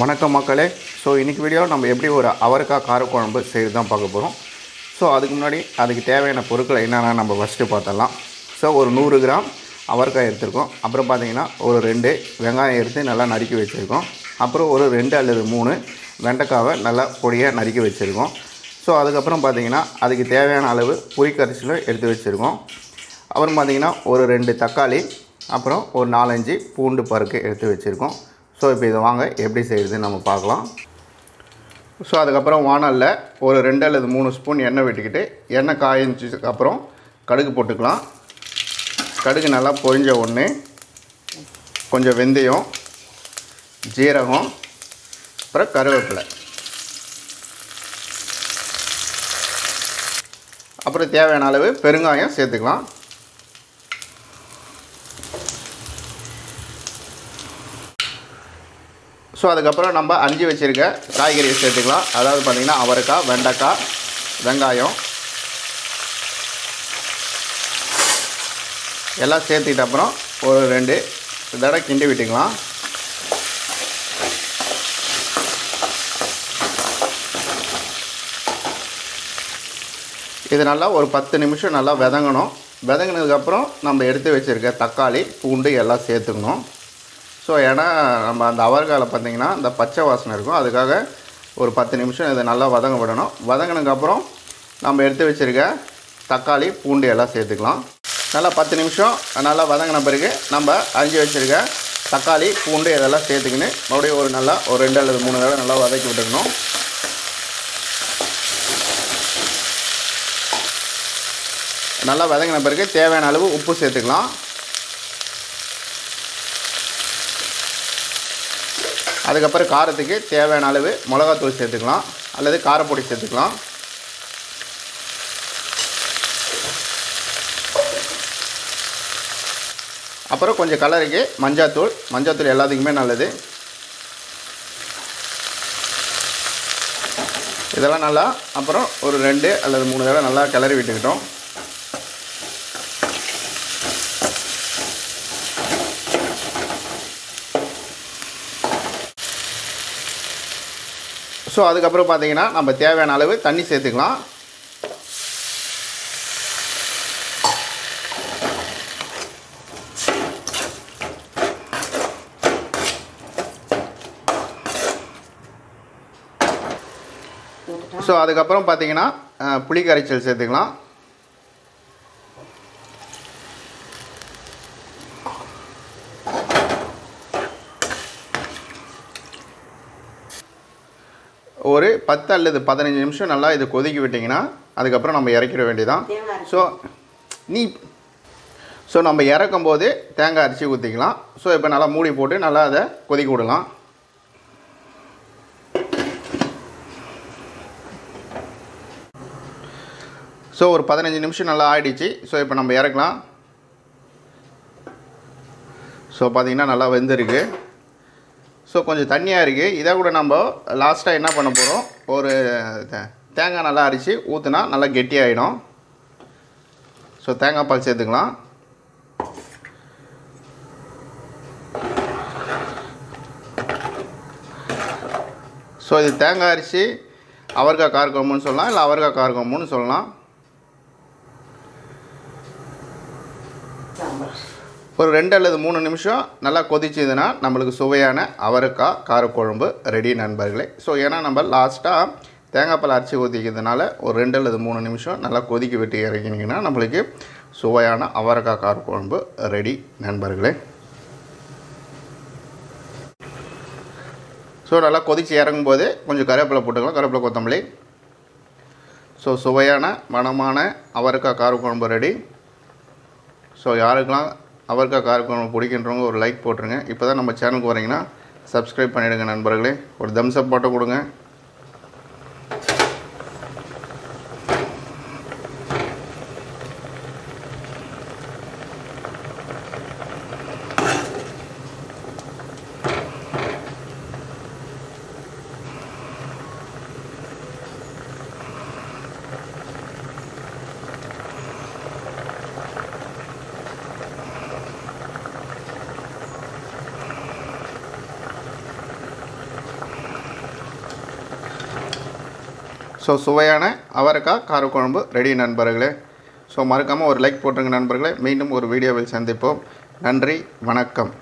வணக்கம் மக்களே. ஸோ இன்றைக்கி வீடியோவில் நம்ம எப்படி ஒரு அவரைக்காய் காரக்குழம்பு செய்து தான் பார்க்க போகிறோம் ஸோ அதுக்கு முன்னாடி அதுக்கு தேவையான பொருட்களை என்னென்ன நம்ம ஃபஸ்ட்டு பார்த்துடலாம். ஸோ ஒரு நூறு கிராம் அவரைக்காய் எடுத்துருக்கோம். அப்புறம் பார்த்தீங்கன்னா ஒரு ரெண்டு வெங்காயம் எடுத்து நல்லா நறுக்கி வச்சுருக்கோம். அப்புறம் ஒரு ரெண்டு அல்லது மூணு வெண்டைக்காவை நல்லா பொடியாக நறுக்கி வச்சுருக்கோம். ஸோ அதுக்கப்புறம் பார்த்தீங்கன்னா அதுக்கு தேவையான அளவு புளிக்கரிசிலும் எடுத்து வச்சுருக்கோம். அப்புறம் பார்த்திங்கன்னா ஒரு ரெண்டு தக்காளி அப்புறம் ஒரு நாலஞ்சு பூண்டு பருக்கு எடுத்து வச்சுருக்கோம். ஸோ இப்போ இதை வாங்க. எப்படி செய்கிறதுன்னு நம்ம பார்க்கலாம். ஸோ அதுக்கப்புறம் வானலில் ஒரு ரெண்டு அல்லது மூணு ஸ்பூன் எண்ணெய் விட்டுக்கிட்டு எண்ணெய் காய்ஞ்சதுக்கு அப்புறம் கடுகு போட்டுக்கலாம். கடுகு நல்லா பொரிஞ்ச ஒன்று கொஞ்சம் வெந்தயம் ஜீரகம் அப்புறம் கருவேப்பிலை. அப்புறம் தேவையான அளவு பெருங்காயம் சேர்த்துக்கலாம். ஸோ அதுக்கப்புறம் நம்ம அஞ்சு வச்சுருக்க காய்கறியை சேர்த்துக்கலாம். அதாவது பார்த்திங்கன்னா அவரைக்காய் வெண்டைக்காய் வெங்காயம். எல்லாம் சேர்த்துக்கிட்ட அப்புறம் ஒரு ரெண்டு தடவை கிண்டி விட்டுக்கலாம். இது நல்லா ஒரு பத்து நிமிஷம் நல்லா விதங்கணும். விதங்கினதுக்கப்புறம் நம்ம எடுத்து வச்சுருக்க தக்காளி பூண்டு எல்லாம் சேர்த்துக்கணும். ஸோ ஏன்னா நம்ம அந்த அவர்காலை பார்த்தீங்கன்னா அந்த பச்சை வாசனை இருக்கும். அதுக்காக ஒரு பத்து நிமிஷம் இதை நல்லா வதங்க விடணும் வதங்கினதுக்கப்புறம் நம்ம எடுத்து வச்சுருக்க தக்காளி பூண்டு எல்லாம் சேர்த்துக்கலாம். நல்லா பத்து நிமிஷம் நல்லா வதங்கின பிறகு நம்ம அரிஞ்சு வச்சுருக்க தக்காளி பூண்டு இதெல்லாம் சேர்த்துக்கின்னு மறுபடியும் ஒரு நல்லா ஒரு ரெண்டு அல்லது மூணு தடவை நல்லா வதக்கி விட்டுக்கணும். நல்லா வதங்கின பிறகு தேவையான அளவு உப்பு சேர்த்துக்கலாம். அதுக்கப்புறம் காரத்துக்கு தேவையான அளவு மிளகாத்தூள் சேர்த்துக்கலாம். அல்லது காரப்பொடி சேர்த்துக்கலாம். அப்புறம் கொஞ்சம் கலருக்கு மஞ்சாத்தூள். மஞ்சாத்தூள் எல்லாத்துக்குமே நல்லது. இதெல்லாம் நல்லா அப்புறம் ஒரு ரெண்டு அல்லது மூணு தடவை நல்லா கிளறி விட்டுக்கிட்டோம். ஸோ அதுக்கப்புறம் பார்த்தீங்கன்னா நம்ம தேவையான அளவு தண்ணி சேர்த்துக்கலாம். ஸோ அதுக்கப்புறம் பார்த்தீங்கன்னா புளி கரைச்சல் சேர்த்துக்கலாம். ஒரு பத்து அல்லது பதினஞ்சு நிமிஷம் நல்லா இது கொதிக்க விட்டிங்கன்னா அதுக்கப்புறம் நம்ம இறக்கிட வேண்டியதான் ஸோ நீ ஸோ நம்ம இறக்கும் போது தேங்காய் அரிசி ஊற்றிக்கலாம் ஸோ இப்போ நல்லா மூடி போட்டு நல்லா அதை கொதிக்க விடலாம். ஸோ ஒரு பதினஞ்சு நிமிஷம் நல்லா ஆயிடுச்சு. ஸோ இப்போ நம்ம இறக்கலாம். ஸோ பார்த்தீங்கன்னா நல்லா வெந்திருக்கு. ஸோ கொஞ்சம் தண்ணியாக இருக்குது இதை கூட நம்ம லாஸ்ட்டாக என்ன பண்ண போகிறோம் ஒரு தேங்காய் நல்லா அரிச்சு ஊற்றுனா நல்லா கெட்டியாகிடும் ஸோ தேங்காய் பால் சேர்த்துக்கலாம். ஸோ இது தேங்காய் அரிசி அவரைக்காய் காரக்குழம்புன்னு சொல்லலாம் இல்லை அவரைக்காய் காரக்குழம்புன்னு சொல்லலாம். ஒரு ரெண்டு அல்லது மூணு நிமிஷம் நல்லா கொதிச்சதுன்னா நம்மளுக்கு சுவையான அவரைக்காய் காரக்குழம்பு ரெடி நண்பர்களே. ஸோ ஏன்னா நம்ம லாஸ்ட்டாக தேங்காய் பால் அரைச்சி ஊற்றிக்கிறதுனால ஒரு ரெண்டு அல்லது மூணு நிமிஷம் நல்லா கொதிக்க விட்டு இறக்கினீங்கன்னா நம்மளுக்கு சுவையான அவரைக்காய் காரக்குழம்பு ரெடி நண்பர்களே. ஸோ நல்லா கொதித்து இறங்கும் போது கொஞ்சம் கருவேப்பிலை போட்டுக்கலாம். கருவேப்பிலை கொத்தமல்லி. ஸோ சுவையான மனமான அவரைக்காய் காரக்குழம்பு ரெடி. ஸோ யாருக்கெல்லாம் அவருக்காக காரக்குழம்பு பிடிக்கின்றவங்க ஒரு லைக் போட்டுருங்க. இப்போ தான் நம்ம சேனலுக்கு வரீங்கன்னா சப்ஸ்கிரைப் பண்ணிவிடுங்க நண்பர்களே. ஒரு தம்ஸ் அப் போட்டு கொடுங்க. ஸோ சுவையான அவரைக்காய் காரக்குழம்பு ரெடி நண்பர்களே. ஸோ மறக்காமல் ஒரு லைக் போட்டுருங்க நண்பர்களே. மீண்டும் ஒரு வீடியோவில் சந்திப்போம். நன்றி வணக்கம்.